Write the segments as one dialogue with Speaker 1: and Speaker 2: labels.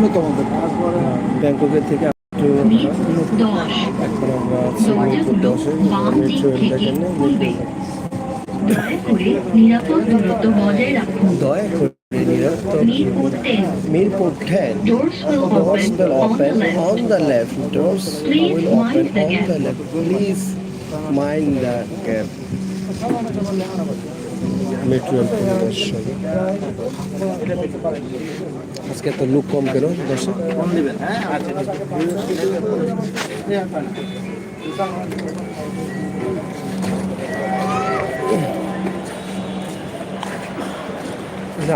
Speaker 1: ন্যূনতম বেতন
Speaker 2: ব্যাংককের থেকে একটু
Speaker 3: দশ
Speaker 2: এখন আমরা আছি মিরপুর দশে মেট্রো রেল দেখেন না মেট্রো
Speaker 3: দয়া করে নিরাপদ দূরত্ব বজায় রাখুন
Speaker 2: দয়া করে নিরাপদ
Speaker 3: Mirpur ten
Speaker 2: Mirpur ten
Speaker 3: Doors will
Speaker 2: Doors
Speaker 3: open
Speaker 2: will
Speaker 3: on the
Speaker 2: open
Speaker 3: left.
Speaker 2: on the left. Doors
Speaker 3: Please
Speaker 2: will open
Speaker 3: mind the
Speaker 2: on
Speaker 3: gap.
Speaker 2: the left. Please mind the gap. Metro দর্শন আজকে তো look কম কেন দর্শক।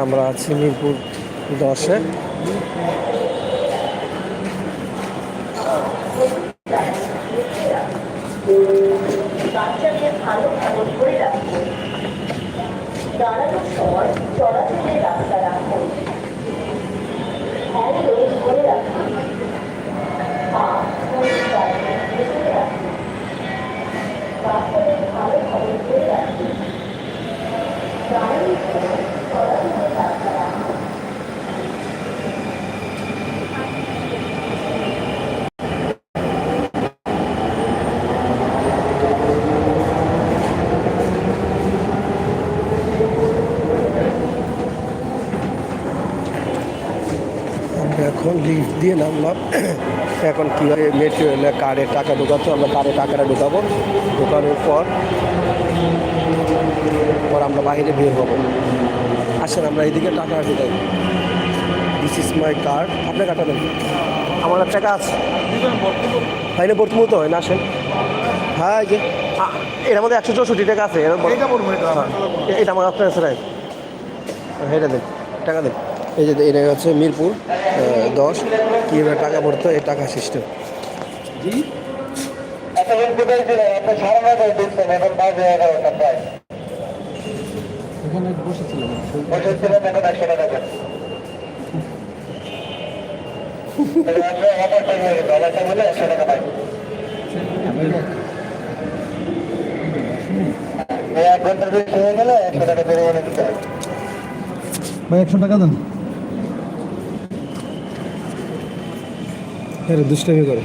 Speaker 2: আমরা আছি মিরপুর দশে।
Speaker 4: বাচ্চাকে ভালো ধরে রাখুন দাঁড়ানোর সময় চলাচলের রাস্তা রাখুন। হ্যান্ড ধরে রাখুন পা পরিষ্কার ধরে রাখুন বাচ্চাদের ভালো ভালো ধরে রাখুন দাঁড়ানোর সময় চলাচলের রাস্তা রাখুন
Speaker 2: আমরা এখন লিফট দিয়ে নামলাম। এখন কীভাবে মেট্রো রেলে কার্ডে টাকা ঢোকাতো আমরা কার্ডে টাকাটা ঢোকাবো। ঢোকানোর পর পর আমরা বাইরে বের হব। আসেন আমরা এইদিকে টাকা ঢোকাই দিস ইজ মাই কার্ড আপনি কাটা দেন আমার টাকা আছে। হয় না ভর্তি মতো হয় না আসেন। হ্যাঁ যে এর মধ্যে একশো চৌষট্টি টাকা আছে
Speaker 1: এটা এটা
Speaker 2: আমার আপনার আছে এটা দেন টাকা দেন। এই যে এটা হচ্ছে মিরপুর। দশ কীভাবে টাকা পড়তো এই টাকা সিস্টেম
Speaker 5: এখন
Speaker 1: এখানে বসেছিলাম।
Speaker 5: বসেছিলেন এখন একশো টাকা দেন হয়ে গেছে আমার টাইম হলে একশো টাকা পাই এই এক ঘণ্টার বেশি হয়ে গেলে একশো টাকা জরিমানা দিতে হয়
Speaker 1: ভাই একশো টাকা দেন
Speaker 2: হ্যাঁ দুষ্টামি করে।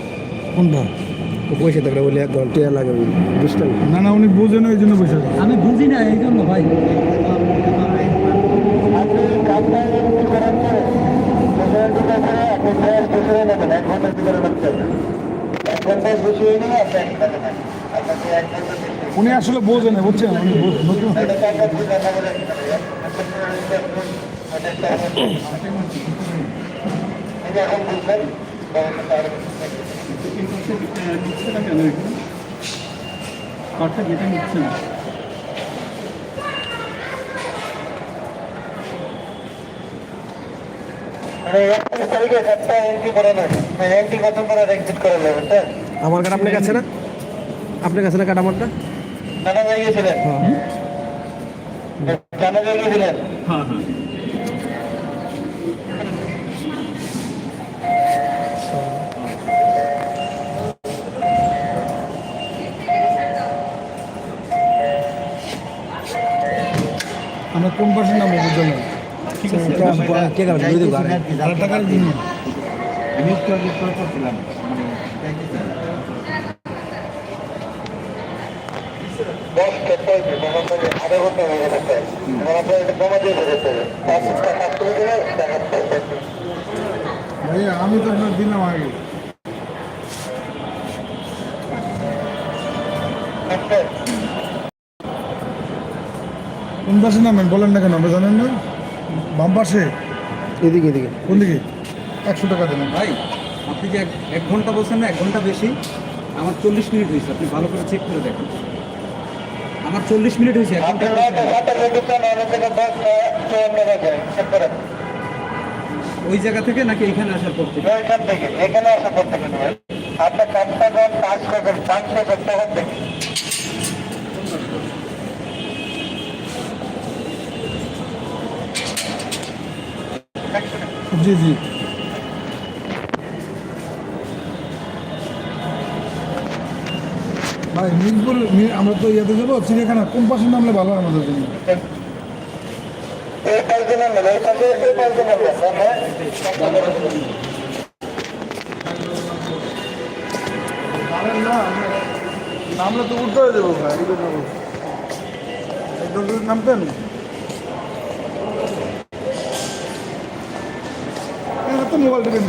Speaker 1: কোনটা?
Speaker 2: ও পয়সা থাকলে বলে এক ঘণ্টা লাগে দুষ্টামি।
Speaker 1: না না উনি বুঝেন ওই জন্য বসে
Speaker 6: আমি বুঝি না এই জন্য ভাই।
Speaker 1: উনি আসলে বোঝে না বুঝছেন? উনি বোঝ- নতুন
Speaker 5: এটা টাকা এখন
Speaker 6: কার্ডটা যেটা নিচ্ছে না
Speaker 2: আমার কার্ড আপনার কাছে না? আপনার কাছে না কার্ড আমারটা?
Speaker 5: জানা হয়ে গেছিলেন জানা গেছিলেন
Speaker 6: হ্যাঁ হ্যাঁ।
Speaker 1: আমরা কোন পাশে নামবো বুঝলেন
Speaker 6: ঠিক আছে।
Speaker 2: কে কারণ যদি গাড়ি
Speaker 1: আর টাকার জন্য
Speaker 5: দশ কেটে মনে করে দিলে টাকা
Speaker 1: ভাইয়া আমি তো আপনার দিলাম আগে।
Speaker 5: আচ্ছা।
Speaker 1: কোন পাশে নামেন বলেন না কেন আমরা জানেন না? বাম পাশে?
Speaker 2: এদিকে এদিকে।
Speaker 1: কোন দিকে? একশো টাকা দেন।
Speaker 6: ভাই আপনি যে এক- এক ঘণ্টা বলছেন না এক ঘণ্টা বেশি? আমার চল্লিশ মিনিট হয়েছে আপনি ভালো করে চেক করে দেখেন। আমার চল্লিশ মিনিট হয়েছে এক
Speaker 5: ঘণ্টা
Speaker 6: ওই জায়গা থেকে নাকি এখানে আসার পর থেকে?
Speaker 5: এখান থেকে এখানে আসা করতে কেন ভাই। আপনার কাজটা কাজ করবেন কাজ করবেন তখন থেকে
Speaker 1: জি জি। ভাই, মিরপুর আমরা তো ইয়াতে যাব, চিড়িয়াখানা। কোন পাশে নামলে ভালো হয় আমাদের জন্য? নামলে তো উঠতে দেবো ভাই। নামতেন এই হাতে মোবাইল টিপেন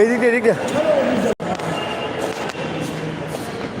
Speaker 2: এই দিকে এদিকে